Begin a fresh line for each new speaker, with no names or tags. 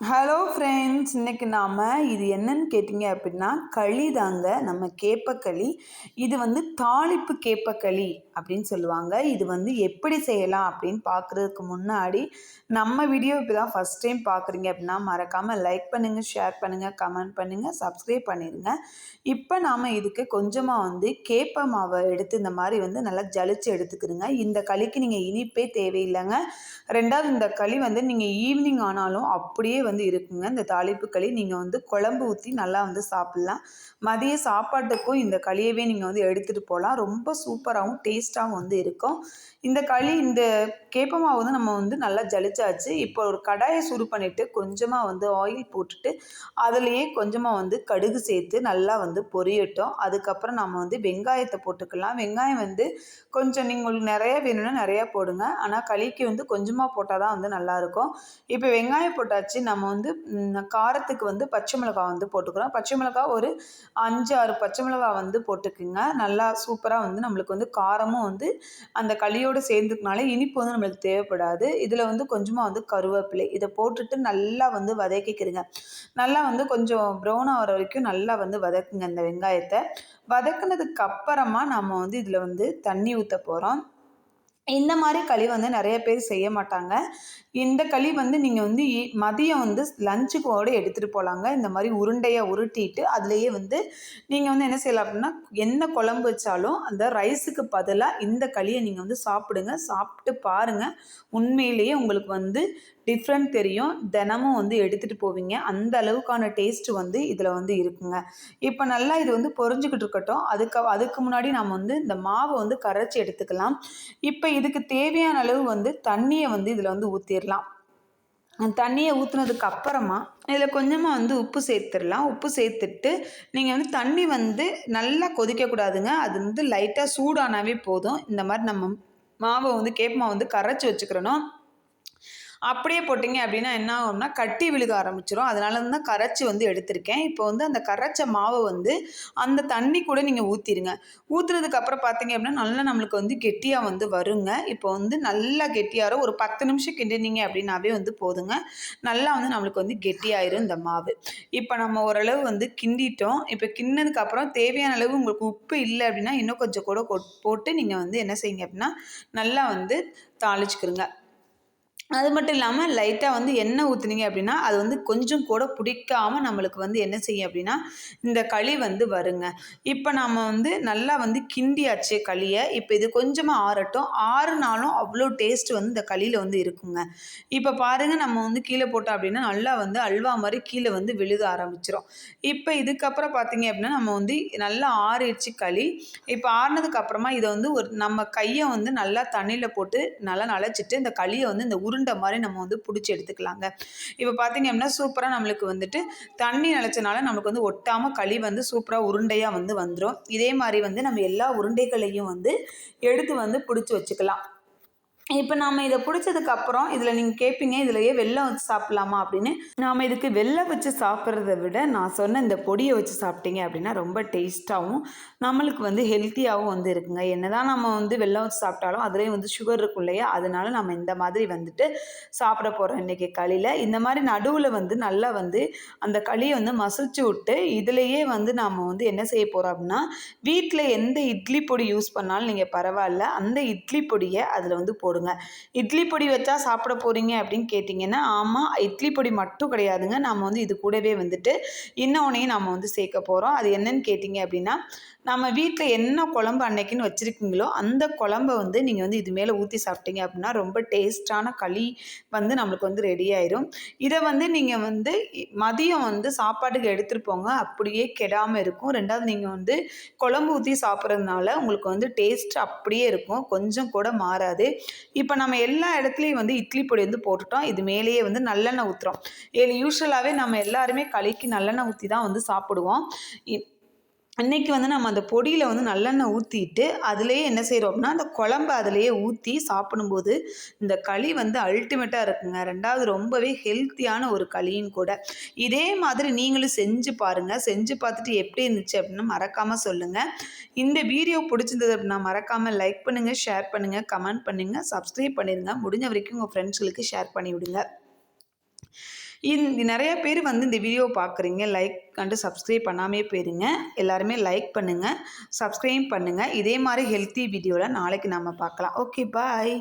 Hello friends இன்றைக்கி நாம் இது என்னன்னு கேட்டிங்க அப்படின்னா களி தாங்க நம்ம கேப்பக்களி இது வந்து தாளிப்பு கேப்பக்களி அப்படின்னு சொல்லுவாங்க. இது வந்து எப்படி செய்யலாம் அப்படின்னு பார்க்குறதுக்கு முன்னாடி நம்ம வீடியோ இப்போ தான் ஃபஸ்ட் டைம் பார்க்குறீங்க அப்படின்னா மறக்காமல் லைக் பண்ணுங்கள் ஷேர் பண்ணுங்கள் கமெண்ட் பண்ணுங்கள் சப்ஸ்கிரைப் பண்ணிடுங்க இப்போ நாம் இதுக்கு கொஞ்சமாக வந்து கேப்ப மாவை எடுத்து இந்த மாதிரி வந்து நல்லா ஜலிச்சு எடுத்துக்கிறோங்க இந்த களிக்கு நீங்கள் இனிப்பே தேவையில்லைங்க. ரெண்டாவது இந்த களி வந்து நீங்கள் ஈவினிங் ஆனாலும் அப்படியே வந்து இருக்குங்க. இந்த தாளிப்பு களி நீங்கள் வந்து குழம்பு ஊற்றி நல்லா வந்து சாப்பிட்லாம். மதிய சாப்பாட்டுக்கும் இந்த களியவே நீங்கள் வந்து எடுத்துகிட்டு போகலாம் ரொம்ப சூப்பராகவும் டேஸ்ட் டேஸ்ட்டாகவும் வந்து இருக்கும். இந்த களி இந்த கேப்ப மாவு வந்து நம்ம வந்து நல்லா ஜலிச்சாச்சு. இப்போ ஒரு கடாயை சூடு பண்ணிவிட்டு கொஞ்சமாக வந்து ஆயில் போட்டுட்டு அதுலேயே கொஞ்சமாக வந்து கடுகு சேர்த்து நல்லா வந்து பொரியட்டும். அதுக்கப்புறம் நம்ம வந்து வெங்காயத்தை போட்டுக்கலாம். வெங்காயம் வந்து கொஞ்சம் நீங்கள் உங்களுக்கு நிறைய வேணும்னா நிறையா போடுங்க. ஆனால் களிக்கு வந்து கொஞ்சமாக போட்டால் தான் வந்து நல்லாயிருக்கும். இப்போ வெங்காயம் போட்டாச்சு. நம்ம வந்து காரத்துக்கு வந்து பச்சை மிளகாய் வந்து போட்டுக்கிறோம். பச்சை மிளகாய் ஒரு அஞ்சு ஆறு பச்சை மிளகாய் வந்து போட்டுக்குங்க. நல்லா சூப்பராக வந்து நம்மளுக்கு வந்து காரமும் வந்து அந்த களியோடு சேர்ந்துக்கனால இனிப்பு வந்து நம்மளுக்கு தேவைப்படாது. இதில் வந்து கொஞ்சமாக வந்து கருவேப்பிலை இதை போட்டுட்டு நல்லா வந்து வதக்கிக்கிறீங்க நல்லா வந்து கொஞ்சம் ப்ரௌன் ஆகிற வரைக்கும் நல்லா வந்து வதக்குங்க இந்த வெங்காயத்தை. வதக்குனதுக்கு அப்புறமா நம்ம வந்து இதில் வந்து தண்ணி ஊற்ற போகிறோம் இந்த மாதிரி களி வந்து நிறைய பேர் செய்ய மாட்டாங்க. இந்த களி வந்து நீங்கள் வந்து மதியம் வந்து லஞ்சுக்கோடு எடுத்துகிட்டு போகலாங்க இந்த மாதிரி உருண்டையாக உருட்டிட்டு அதுலேயே வந்து நீங்கள் வந்து என்ன செய்யலாம் அப்படின்னா என்ன குழம்பு வச்சாலும் அந்த ரைஸுக்கு பதிலாக இந்த களியை நீங்கள் வந்து சாப்பிடுங்க. சாப்பிட்டு பாருங்கள் உண்மையிலேயே உங்களுக்கு வந்து டிஃப்ரெண்ட் தெரியும். தினமும் வந்து எடுத்துகிட்டு போவீங்க. அந்த அளவுக்கான டேஸ்ட் வந்து இதில் வந்து இருக்குங்க. இப்போ நல்லா இது வந்து பொறிஞ்சிக்கிட்டு இருக்கட்டும். அதுக்கு அதுக்கு முன்னாடி நம்ம வந்து இந்த மாவை வந்து கரைச்சி எடுத்துக்கலாம். இப்போ இதுக்கு தேவையான அளவு வந்து தண்ணியை வந்து இதில் வந்து ஊற்றிடலாம் தண்ணியை ஊற்றுனதுக்கு அப்புறமா இதில் கொஞ்சமாக வந்து உப்பு சேர்த்துடலாம். உப்பு சேர்த்துட்டு நீங்கள் வந்து தண்ணி வந்து நல்லா கொதிக்கக்கூடாதுங்க அது வந்து லைட்டாக சூடானாவே போதும். இந்த மாதிரி நம்ம மாவை வந்து கேப் மாவு வந்து கரைச்சி வச்சுக்கிறணும். அப்படியே போட்டிங்க அப்படின்னா என்ன ஆகும்னா கட்டி விழுக ஆரம்பிச்சிடும் அதனால தான் கரைச்சி வந்து எடுத்திருக்கேன். இப்போ வந்து அந்த கரைச்ச மாவை வந்து அந்த தண்ணி கூட நீங்கள் ஊற்றிடுங்க ஊற்றுனதுக்கப்புறம் பார்த்தீங்க அப்படின்னா நல்லா நம்மளுக்கு வந்து கெட்டியாக வந்து வருங்க. இப்போ வந்து நல்லா கெட்டியாகிற ஒரு பத்து நிமிஷம் கிண்டினீங்க அப்படின்னாவே வந்து போதுங்க. நல்லா வந்து நம்மளுக்கு வந்து கெட்டியாயிரும் இந்த மாவு. இப்போ நம்ம ஓரளவு வந்து கிண்டிட்டோம். இப்போ கிண்ணதுக்கப்புறம் தேவையான அளவு உங்களுக்கு உப்பு இல்லை அப்படின்னா இன்னும் கொஞ்சம் கூட போட்டு நீங்கள் வந்து என்ன செய்யுங்க அப்படின்னா நல்லா வந்து தாளிச்சுக்கிறங்க அது மட்டும் இல்லாமல் லைட்டாக வந்து எண்ணெய் ஊற்றுனீங்க அப்படின்னா அது வந்து கொஞ்சம் கூட பிடிக்காமல் நம்மளுக்கு வந்து என்ன செய்யும் அப்படின்னா இந்த களி வந்து வருங்க. இப்போ நம்ம வந்து நல்லா வந்து கிண்டியாச்சு களியை இப்போ இது கொஞ்சமாக ஆறட்டும். ஆறுனாலும் அவ்வளோ டேஸ்ட் வந்து இந்த களியில் வந்து இருக்குங்க. இப்போ பாருங்கள் நம்ம வந்து கீழே போட்டோம் அப்படின்னா நல்லா வந்து அல்வா மாதிரி கீழே வந்து விழுக ஆரம்பிச்சிடும் இப்போ இதுக்கப்புறம் பார்த்தீங்க அப்படின்னா நம்ம வந்து நல்லா ஆறிடுச்சு களி. இப்போ ஆறினதுக்கப்புறமா இதை வந்து ஒரு நம்ம கையை வந்து நல்லா தண்ணியில் போட்டு நல்லா நனைச்சிட்டு இந்த களியை வந்து இந்த உரு உருண்டை மாதிரி நம்ம வந்து பிடிச்சி எடுத்துக்கலாங்க. இப்போ பார்த்தீங்க அப்படின்னா சூப்பராக நம்மளுக்கு வந்துட்டு தண்ணி நினச்சனால நமக்கு வந்து ஒட்டாமல் களி வந்து சூப்பராக உருண்டையாக வந்து வந்துடும் இதே மாதிரி வந்து நம்ம எல்லா உருண்டைகளையும் வந்து எடுத்து வந்து பிடிச்சி வச்சுக்கலாம். இப்போ நாம் இதை பிடிச்சதுக்கு அப்புறம் இதில் நீங்கள் கேட்பீங்க இதுலையே வெள்ளம் வச்சு சாப்பிட்லாமா அப்படின்னு. நாம் இதுக்கு வெள்ளம் வச்சு சாப்பிட்றத விட நான் சொன்ன இந்த பொடியை வச்சு சாப்பிட்டீங்க அப்படின்னா ரொம்ப டேஸ்ட்டாகவும் நம்மளுக்கு வந்து ஹெல்த்தியாகவும் வந்து இருக்குங்க. என்ன தான் நம்ம வந்து வெள்ளம் வச்சு சாப்பிட்டாலும் அதுலேயும் வந்து சுகர் இருக்கும் இல்லையா அதனால நம்ம இந்த மாதிரி வந்துட்டு சாப்பிட போகிறோம் இன்றைக்கி களியில் இந்த மாதிரி நடுவில் வந்து நல்லா வந்து அந்த களியை வந்து மசிச்சு விட்டு இதுலேயே வந்து நாம் வந்து என்ன செய்ய போகிறோம் அப்படின்னா வீட்டில் எந்த இட்லி பொடி யூஸ் பண்ணாலும் நீங்கள் பரவாயில்ல. அந்த இட்லி பொடியை அதில் வந்து போடுங்க. போடுங்க இட்லி பொடி வச்சா சாப்பிட போகிறீங்க அப்படின்னு கேட்டிங்கன்னா ஆமாம் இட்லி பொடி மட்டும் கிடையாதுங்க. நம்ம வந்து இது கூடவே வந்துட்டு இன்னொன்னையும் நம்ம வந்து சேர்க்க போகிறோம் அது என்னன்னு கேட்டிங்க அப்படின்னா நம்ம வீட்டில் என்ன குழம்பு அன்னைக்குன்னு வச்சுருக்கீங்களோ அந்த குழம்ப வந்து நீங்கள் வந்து இது மேலே ஊற்றி சாப்பிட்டீங்க அப்படின்னா ரொம்ப டேஸ்டான களி வந்து நம்மளுக்கு வந்து ரெடி ஆயிரும். இதை வந்து நீங்கள் வந்து மதியம் வந்து சாப்பாட்டுக்கு எடுத்துகிட்டு போங்க. அப்படியே கெடாமல் இருக்கும். ரெண்டாவது நீங்கள் வந்து குழம்பு ஊற்றி சாப்பிட்றதுனால உங்களுக்கு வந்து டேஸ்ட் அப்படியே இருக்கும். கொஞ்சம் கூட மாறாது. இப்போ நம்ம எல்லா இடத்துலையும் வந்து இட்லி பொடி வந்து போட்டுட்டோம். இது மேலேயே வந்து நல்லெண்ணெய் ஊற்றுறோம் ஏழு யூஸ்வலாகவே நம்ம எல்லாருமே களிக்கு நல்லெண்ணெய் ஊற்றி தான் வந்து சாப்பிடுவோம். இன்றைக்கி வந்து நம்ம அந்த பொடியில் வந்து நல்லெண்ணெய் ஊற்றிட்டு அதுலேயே என்ன செய்கிறோம் அப்படின்னா அந்த குழம்பு அதிலேயே ஊற்றி சாப்பிடும்போது இந்த களி வந்து அல்டிமேட்டாக இருக்குங்க. ரெண்டாவது ரொம்பவே ஹெல்த்தியான ஒரு களியும் கூட. இதே மாதிரி நீங்களும் செஞ்சு பாருங்கள் செஞ்சு பார்த்துட்டு எப்படி இருந்துச்சு அப்படின்னு மறக்காமல் சொல்லுங்கள் இந்த வீடியோ பிடிச்சிருந்தது அப்படின்னா மறக்காமல் லைக் பண்ணுங்கள் ஷேர் பண்ணுங்கள் கமெண்ட் பண்ணுங்கள் சப்ஸ்கிரைப் பண்ணிடுங்க முடிஞ்ச வரைக்கும் உங்கள் ஃப்ரெண்ட்ஸ்களுக்கு ஷேர் பண்ணிவிடுங்க. இந்த நிறைய பேர் வந்து இந்த வீடியோ பார்க்குறீங்க லைக் கண்டு சப்ஸ்கிரைப் பண்ணாமே போயிருங்க. எல்லாருமே லைக் பண்ணுங்கள் சப்ஸ்கிரைப் பண்ணுங்கள் இதே மாதிரி ஹெல்த்தி வீடியோவில் நாளைக்கு நம்ம பார்க்கலாம் ஓகே பாய்